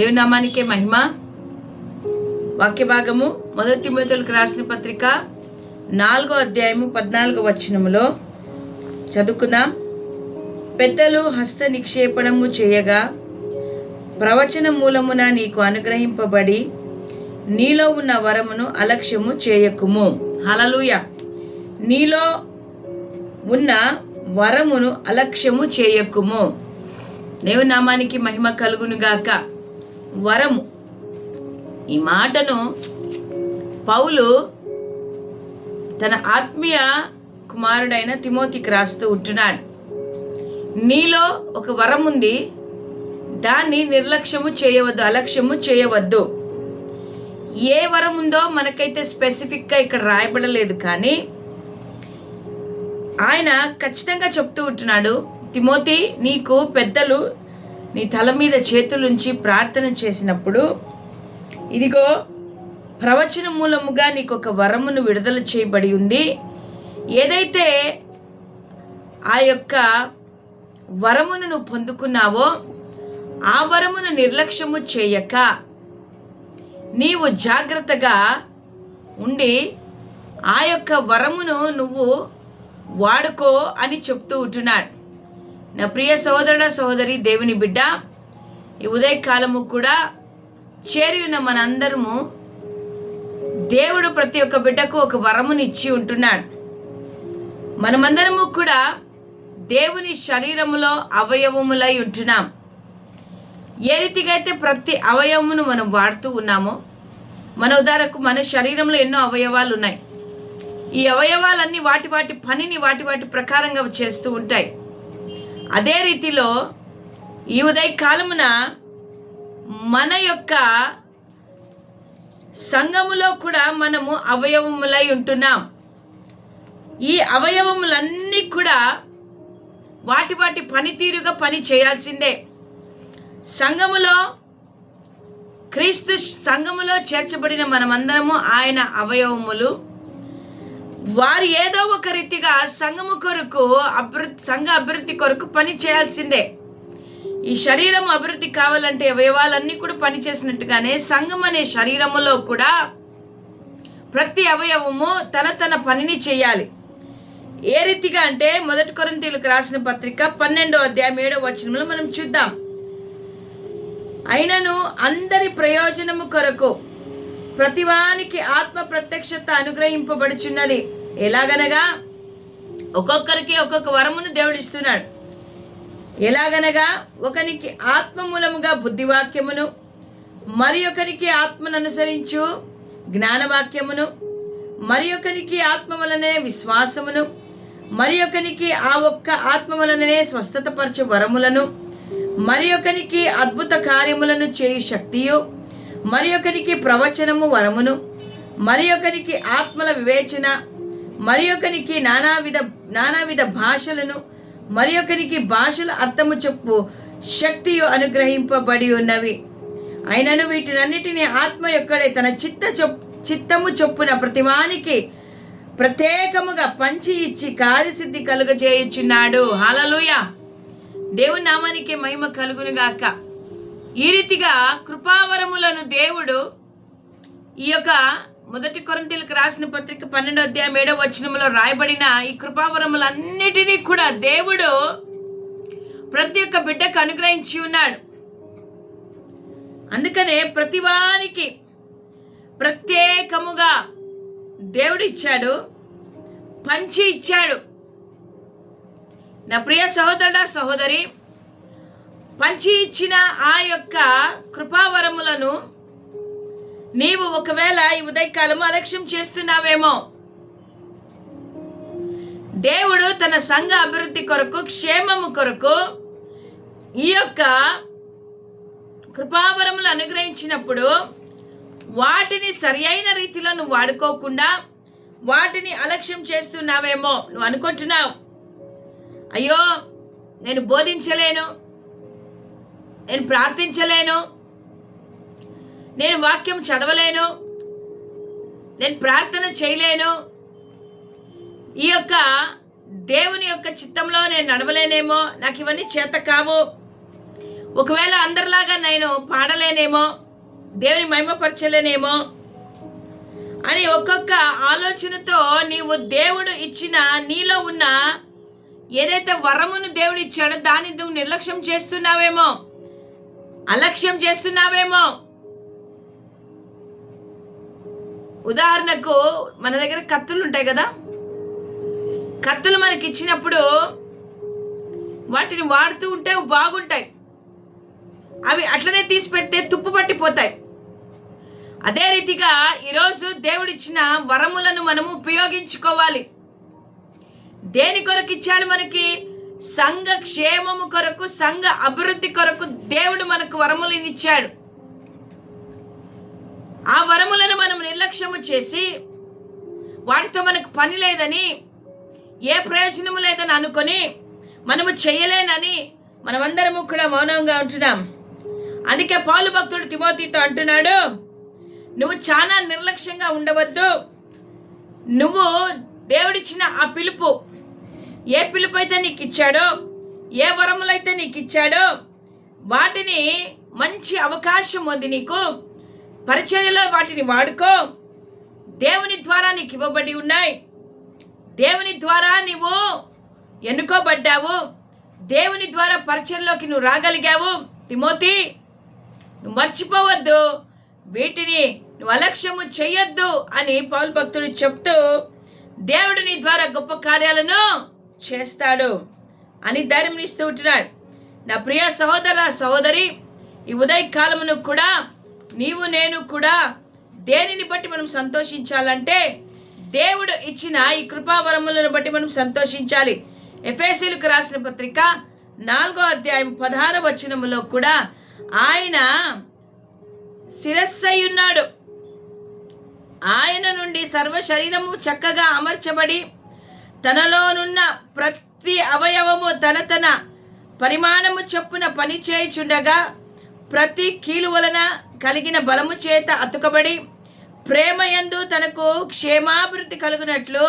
దేవుని నామానికే మహిమ. వాక్య భాగము మొదటి తిమ్మతులకు రాసిన పత్రిక నాలుగో అధ్యాయము పద్నాలుగో వచనములో చదువుకుందాం. పెద్దలు హస్త నిక్షేపణము చేయగా ప్రవచన మూలమున నీకు అనుగ్రహింపబడి నీలో ఉన్న వరమును అలక్ష్యము చేయకుము. హలలుయ నీలో ఉన్న వరమును అలక్ష్యము చేయకుము. దేవునామానికి మహిమ కలుగునుగాక. వరము. ఈ మాటను పౌలు తన ఆత్మీయ కుమారుడైన తిమోతికి రాస్తూ ఉంటున్నాడు. నీలో ఒక వరం ఉంది దాన్ని నిర్లక్ష్యము చేయవద్దు అలక్ష్యము చేయవద్దు. ఏ వరం ఉందో మనకైతే స్పెసిఫిక్గా ఇక్కడ రాయబడలేదు కానీ ఆయన ఖచ్చితంగా చెప్తూ ఉంటున్నాడు తిమోతి నీకు పెద్దలు నీ తల మీద చేతులుంచి ప్రార్థన చేసినప్పుడు ఇదిగో ప్రవచన మూలముగా నీకు ఒక వరమును విడుదల చేయబడి ఉంది. ఏదైతే ఆ యొక్క వరమును నువ్వు పొందుకున్నావో ఆ వరమును నిర్లక్ష్యము చేయక నీవు జాగ్రత్తగా ఉండి ఆ యొక్క వరమును నువ్వు వాడుకో అని చెప్తూ ఉంటున్నాడు. నా ప్రియ సోదరుడ సహోదరి దేవుని బిడ్డ ఈ ఉదయకాలము కూడా చేరి ఉన్న మనందరము దేవుడు ప్రతి ఒక్క బిడ్డకు ఒక వరముని ఇచ్చి ఉంటున్నాడు. మనమందరము కూడా దేవుని శరీరములో అవయవములై ఉంటున్నాం. ఏ రీతిగా అయితే ప్రతి అవయవమును మనం వాడుతూ ఉన్నామో మన ఉదాహరణకు మన శరీరంలో ఎన్నో అవయవాలు ఉన్నాయి. ఈ అవయవాలన్నీ వాటి వాటి పనిని వాటి వాటి ప్రకారంగా చేస్తూ ఉంటాయి. అదే రీతిలో ఈ ఉదయ కాలమున మన యొక్క సంఘములో కూడా మనము అవయవములై ఉంటున్నాం. ఈ అవయవములన్నీ కూడా వాటి వాటి పనితీరుగా పని చేయాల్సిందే. సంఘములో క్రీస్తు సంఘములో చేర్చబడిన మనమందరము ఆయన అవయవములు వారు ఏదో ఒక రీతిగా సంఘము కొరకు అభివృద్ధి సంఘ అభివృద్ధి కొరకు పని చేయాల్సిందే. ఈ శరీరం అభివృద్ధి కావాలంటే అవయవాలన్నీ కూడా పని చేసినట్టుగానే సంఘం అనే శరీరములో కూడా ప్రతి అవయవము తన తన పనిని చేయాలి. ఏ రీతిగా అంటే మొదటి కొరంతీలకు రాసిన పత్రిక పన్నెండో అధ్యాయం ఏడో వచనంలో మనం చూద్దాం. అయినను అందరి ప్రయోజనము కొరకు ప్రతివానికి ఆత్మ ప్రత్యక్షత అనుగ్రహింపబడుచున్నది. ఎలాగనగా? ఒక్కొక్కరికి ఒక్కొక్క వరమును దేవుడు ఇస్తున్నాడు. ఎలాగనగా? ఒకనికి ఆత్మ మూలముగా బుద్ధివాక్యమును మరి ఒకరికి ఆత్మను అనుసరించు జ్ఞానవాక్యమును మరి ఒకరికి ఆత్మ వలనే విశ్వాసమును మరి ఒకనికి ఆ ఒక్క ఆత్మ వలననే స్వస్థతపరచు వరములను మరి ఒకనికి అద్భుత కార్యములను చేయు శక్తియు మరి ఒకరికి ప్రవచనము వరమును మరి ఒకరికి ఆత్మల వివేచన మరి ఒకరికి నానావిధ నానావిధ భాషలను మరి ఒకరికి భాషల అర్థము చెప్పు శక్తియు అనుగ్రహింపబడి ఉన్నవి. అయినను వీటినన్నిటినీ ఆత్మ యొక్కడే తన చిత్త చిత్తము చొప్పున ప్రతివానికి ప్రత్యేకముగా పంచి ఇచ్చి కార్యసిద్ధి కలుగజేయుచున్నాడు. హలలుయ దేవుని నామానికి మహిమ కలుగునుగాక. ఈ రీతిగా కృపావరములను దేవుడు ఈ యొక్క మొదటి కొరంతీలకు రాసిన పత్రిక పన్నెండో అధ్యాయం ఏడో వచనంలో రాయబడిన ఈ కృపావరములన్నిటినీ కూడా దేవుడు ప్రతి ఒక్క బిడ్డకు అనుగ్రహించి ఉన్నాడు. అందుకనే ప్రతివానికి ప్రత్యేకముగా దేవుడు ఇచ్చాడు పంచి ఇచ్చాడు. నా ప్రియ సహోదరుడ సహోదరి పంచి ఇచ్చిన ఆ యొక్క కృపావరములను నీవు ఒకవేళ ఈ ఉదయకాలము అలక్ష్యం చేస్తున్నావేమో. దేవుడు తన సంఘ అభివృద్ధి కొరకు క్షేమము కొరకు ఈ యొక్క కృపావరములు అనుగ్రహించినప్పుడు వాటిని సరియైన రీతిలో నువ్వు వాడుకోకుండా వాటిని అలక్ష్యం చేస్తున్నావేమో నువ్వు అనుకుంటున్నావు. అయ్యో నేను బోధించలేను. నేను ప్రార్థించలేను. నేను వాక్యం చదవలేను. నేను ప్రార్థన చేయలేను. ఈ యొక్క దేవుని యొక్క చిత్తంలో నేను నడవలేనేమో. నాకు ఇవన్నీ చేత కావు. ఒకవేళ అందరిలాగా నేను పాడలేనేమో దేవుని మహిమపరచలేనేమో అని ఒక్కొక్క ఆలోచనతో నీవు దేవుడు ఇచ్చిన నీలో ఉన్న ఏదైతే వరమును దేవుడు ఇచ్చాడో దాన్ని నువ్వు నిర్లక్ష్యం చేస్తున్నావేమో. అలక్ష్యం చేస్తున్నావేమో. ఉదాహరణకు మన దగ్గర కత్తులు ఉంటాయి కదా? కత్తులు మనకి ఇచ్చినప్పుడు వాటిని వాడుతూ ఉంటే బాగుంటాయి. అవి అట్లనే తీసి పెడితే తుప్పు పట్టిపోతాయి. అదే రీతిగా ఈరోజు దేవుడిచ్చిన వరములను మనము ఉపయోగించుకోవాలి. దేని కొరకు ఇచ్చాడు మనకి? సంఘ క్షేమము కొరకు సంఘ అభివృద్ధి కొరకు దేవుడు మనకు వరములను ఇచ్చాడు. ఆ వరములను మనం నిర్లక్ష్యము చేసి వాటితో మనకు పని లేదని ఏ ప్రయోజనము లేదని అనుకొని మనము చేయలేనని మనమందరము కూడా మౌనంగా ఉంటున్నాం. అందుకే పాలు భక్తుడు తిమోతితో అంటున్నాడు నువ్వు చాలా నిర్లక్ష్యంగా ఉండవద్దు. నువ్వు దేవుడిచ్చిన ఆ పిలుపు ఏ పిలుపు అయితే నీకు ఇచ్చాడో ఏ వరములైతే నీకు ఇచ్చాడో వాటిని మంచి అవకాశం ఉంది నీకు. పరిచర్యలో వాటిని వాడుకో. దేవుని ద్వారా నీకు ఇవ్వబడి ఉన్నాయి. దేవుని ద్వారా నీవు ఎన్నుకోబడ్డావు. దేవుని ద్వారా పరిచయంలోకి నువ్వు రాగలిగావు. తిమోతి నువ్వు మర్చిపోవద్దు. వీటిని నువ్వు అలక్ష్యము చెయ్యొద్దు అని పౌల్ భక్తుడు చెప్తూ దేవుడు నీ ద్వారా గొప్ప కార్యాలను చేస్తాడు అని ధైర్యం ఇస్తూ ఉంటున్నాడు. నా ప్రియ సహోదర సహోదరి ఈ ఉదయ కాలమును కూడా నీవు నేను కూడా దేనిని బట్టి మనం సంతోషించాలంటే దేవుడు ఇచ్చిన ఈ కృపావరములను బట్టి మనం సంతోషించాలి. ఎఫ్ఎస్సీలకు రాసిన పత్రిక నాలుగో అధ్యాయం పదహార వచనములో కూడా ఆయన శిరస్సై ఉన్నాడు ఆయన నుండి సర్వ శరీరము చక్కగా అమర్చబడి తనలోనున్న ప్రతి అవయవము తన తన పరిమాణము చొప్పున పనిచేయుచుండగా ప్రతి కీలు వలన కలిగిన బలము చేత అతుకబడి ప్రేమయందు తనకు క్షేమాభివృద్ధి కలుగునట్లు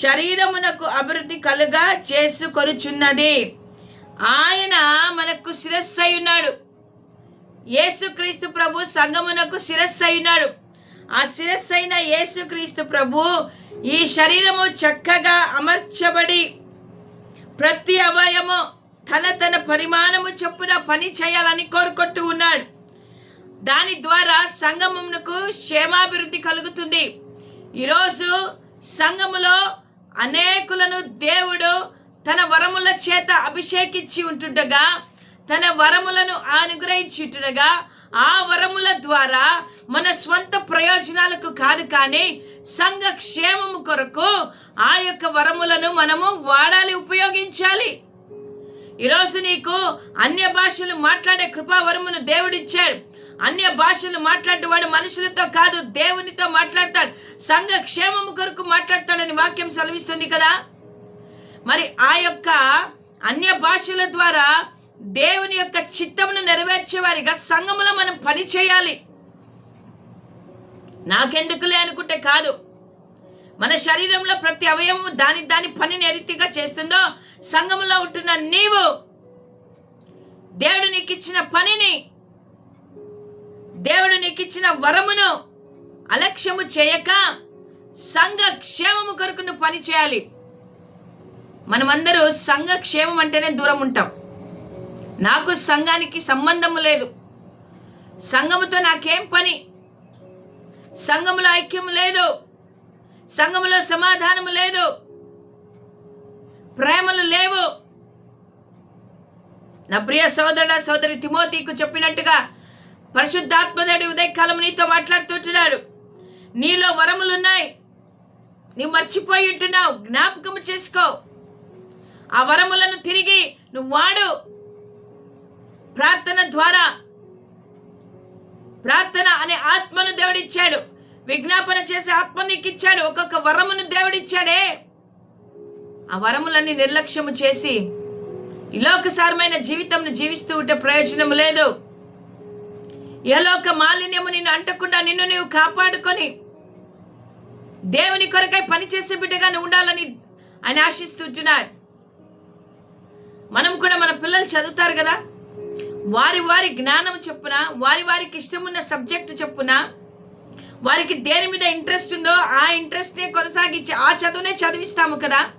శరీరమునకు అభివృద్ధి కలుగా చేసుకొనుచున్నది. ఆయన మనకు శిరస్సు అయి ఉన్నాడు యేసుక్రీస్తు ప్రభు సంగమునకు శిరస్సు ఉన్నాడు ఆ శిరస్సు అయిన యేసుక్రీస్తు ప్రభు ఈ శరీరము చక్కగా అమర్చబడి ప్రతి అవయము తన తన పరిమాణము చొప్పున పని చేయాలని కోరుకుంటూ ఉన్నాడు. దాని ద్వారా సంగమమునకు క్షేమాభివృద్ధి కలుగుతుంది. ఈరోజు సంఘములో అనేకులను దేవుడు తన వరముల చేత అభిషేకించి ఉంటుండగా తన వరములను అనుగ్రహించుంటుండగా ఆ వరముల ద్వారా మన స్వంత ప్రయోజనాలకు కాదు కానీ సంఘ క్షేమము కొరకు ఆ యొక్క వరములను మనము వాడాలి ఉపయోగించాలి. ఈరోజు నీకు అన్య భాషలు మాట్లాడే కృపావరమును దేవుడిచ్చాడు. అన్య భాషలు మాట్లాడేవాడు మనుషులతో కాదు దేవునితో మాట్లాడతాడు. సంఘ క్షేమము కొరకు మాట్లాడతాడని వాక్యం సెలవిస్తుంది కదా. మరి ఆ యొక్క అన్య భాషల ద్వారా దేవుని యొక్క చిత్తమును నెరవేర్చేవారిగా సంఘములో మనం పని చేయాలి. నాకెందుకులే అనుకుంటే కాదు. మన శరీరంలో ప్రతి అవయవము దాని దాని పనిని ఏ రీతిగా చేస్తుందో సంఘములో ఉంటున్న నీవు దేవుడు నీకు ఇచ్చిన పనిని దేవుడు నీకు ఇచ్చిన వరమును అలక్ష్యము చేయక సంఘ క్షేమము కొరకు నువ్వు పని చేయాలి. మనమందరూ సంఘ క్షేమం అంటేనే దూరం ఉంటాం. నాకు సంఘానికి సంబంధము లేదు. సంఘముతో నాకేం పని? సంఘములో ఐక్యము లేదు. సంఘములో సమాధానము లేదు. ప్రేమలు లేవు. నా ప్రియ సోదరుడ సోదరి తిమోతికు చెప్పినట్టుగా పరిశుద్ధాత్మదేవుడి ఉదయకాలం నీతో మాట్లాడుతుంటున్నాడు నీలో వరములున్నాయి. నీవు మర్చిపోయి ఉంటున్నావు. జ్ఞాపకము చేసుకో. ఆ వరములను తిరిగి నువ్వు వాడు. ప్రార్థన ద్వారా ప్రార్థన అనే ఆత్మను దేవుడిచ్చాడు. విజ్ఞాపన చేసే ఆత్మ నీకు ఇచ్చాడు ఒక్కొక్క వరమును దేవుడిచ్చాడే. ఆ వరములన్నీ నిర్లక్ష్యము చేసి ఇలోకసారమైన జీవితంను జీవిస్తూ ఉంటే ప్రయోజనం లేదు. యలోక మాలిన్యము నిన్ను అంటకుండా నిన్ను నీవు కాపాడుకొని దేవుని కొరకై పనిచేసే బిడ్డగా ఉండాలని ఆయన ఆశిస్తుంటున్నాడు మనం కూడా మన పిల్లలు చదువుతారు కదా? వారి వారి జ్ఞానం చెప్పున వారి వారికి ఇష్టమున్న సబ్జెక్ట్ చెప్పున వారికి దేని మీద ఇంట్రెస్ట్ ఉందో ఆ ఇంట్రెస్ట్నే కొనసాగించి ఆ చదువునే చదివిస్తాము కదా.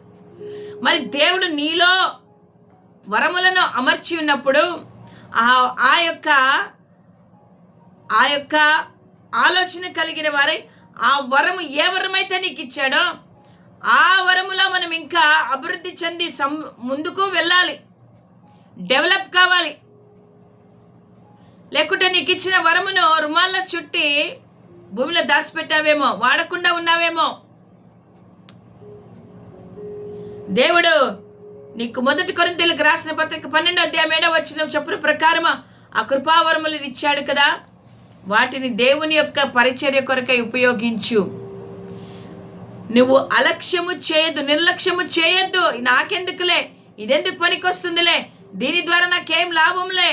మరి దేవుడు నీలో వరములను అమర్చి ఉన్నప్పుడు ఆ ఆ యొక్క ఆ యొక్క ఆలోచన కలిగిన వారై ఆ వరము ఏ వరమైతే నీకు ఇచ్చాడో ఆ వరములో మనం ఇంకా అభివృద్ధి చెంది సం ముందుకు వెళ్ళాలి. డెవలప్ కావాలి. లేకుంటే నీకు ఇచ్చిన వరమును రుమాల్లో చుట్టి భూమిలో దాచిపెట్టావేమో వాడకుండా ఉన్నావేమో. దేవుడు నీకు మొదటి కొరింతలకు రాసిన పత్రిక పన్నెండో అధ్యాయం ఏడో వచ్చిన చెప్పుల ప్రకారం ఆ కృపావరములు ఇచ్చాడు కదా వాటిని దేవుని యొక్క పరిచర్య కొరకై ఉపయోగించు. నువ్వు అలక్ష్యము చేయదు నిర్లక్ష్యము చేయొద్దు నాకెందుకులే ఇదెందుకు పనికొస్తుందిలే దీని ద్వారా నాకేం లాభంలే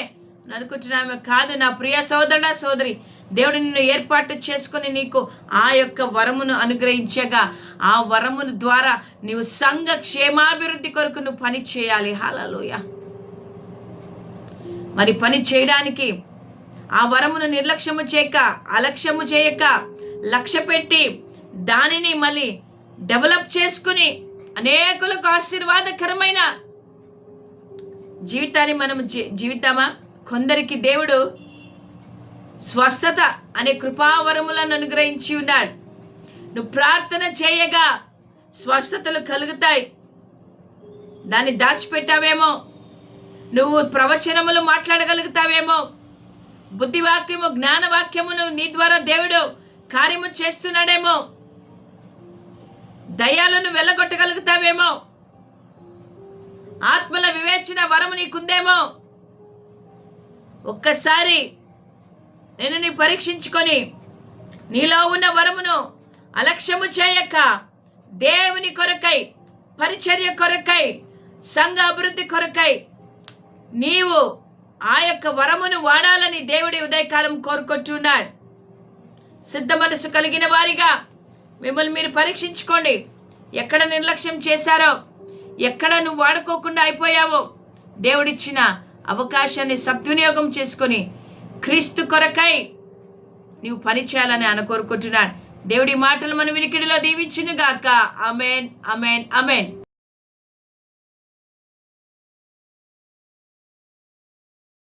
అనుకుంటున్నామే కాదు నా ప్రియ సోదరుడ సోదరి. దేవుడు నిన్ను ఏర్పాటు చేసుకుని నీకు ఆ యొక్క వరమును అనుగ్రహించగా ఆ వరమును ద్వారా నీవు సంఘ క్షేమాభివృద్ధి కొరకు నువ్వు పని చేయాలి. హాలలోయ మరి పని చేయడానికి ఆ వరమును నిర్లక్ష్యము చేయక అలక్ష్యము చేయక లక్ష్య పెట్టి దానిని మళ్ళీ డెవలప్ చేసుకుని అనేకులకు ఆశీర్వాదకరమైన జీవితాన్ని మనం జీ- జీవితామా? కొందరికి దేవుడు స్వస్థత అనే కృపావరములను అనుగ్రహించి ఉన్నాడు. నువ్వు ప్రార్థన చేయగా స్వస్థతలు కలుగుతాయి. దాన్ని దాచిపెట్టావేమో? నువ్వు ప్రవచనములు మాట్లాడగలుగుతావేమో? బుద్ధివాక్యము జ్ఞానవాక్యమును నీ ద్వారా దేవుడు కార్యము చేస్తున్నాడేమో? దయాలను వెళ్ళగొట్టగలుగుతావేమో ఆత్మల వివేచన వరము నీకుందేమో? ఒక్కసారి నేను నీ పరీక్షించుకొని నీలో ఉన్న వరమును అలక్ష్యము చేయక దేవుని కొరకై పరిచర్య కొరకై సంఘ అభివృద్ధి కొరకై నీవు ఆ యొక్క వరమును వాడాలని దేవుడి ఉదయకాలం కోరుకుంటున్నాడు. సిద్ధ మనసు కలిగిన వారిగా మిమ్మల్ని మీరు పరీక్షించుకోండి. ఎక్కడ నిర్లక్ష్యం చేశారో ఎక్కడ నువ్వు వాడుకోకుండా అయిపోయావో దేవుడిచ్చిన అవకాశాన్ని సద్వినియోగం చేసుకొని క్రీస్తు కొరకై నీవు పని చేయాలని ఆయన కోరుకుంటున్నాడు. దేవుడి మాటలు మన వినికిడిలో దీవించునుగాక. Amen amen amen